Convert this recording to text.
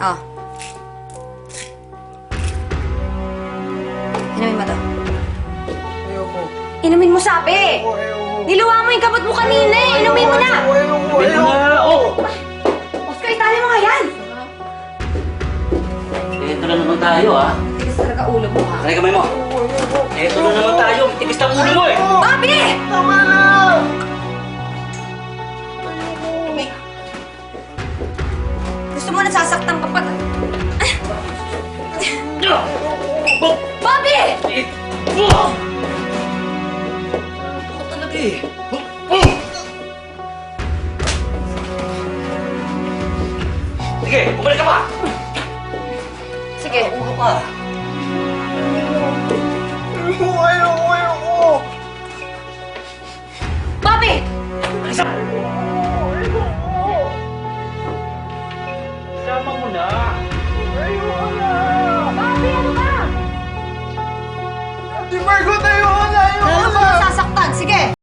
Oh. Inumin mo to. Ayoko. Inumin mo sabi! Ayoko. Niluwa mo yung kabot mo kanina eh! Inumin mo na! Ayoko, ayoko, ayoko. Oscar, itali mo nga yan! Eh, Eto na naman tayo ah. Tigas talaga ulo mo ah. ha. Tara kamay mo. Eto eh, na naman tayo. Tigas ang ulo mo eh. Bobby! Tama na! Ayoko. Gusto mo nasasaktan pa pag... Oh! Bobby! Ako talaga eh. Sige, bumalik ka pa! Sige. Ulo pa. nữa.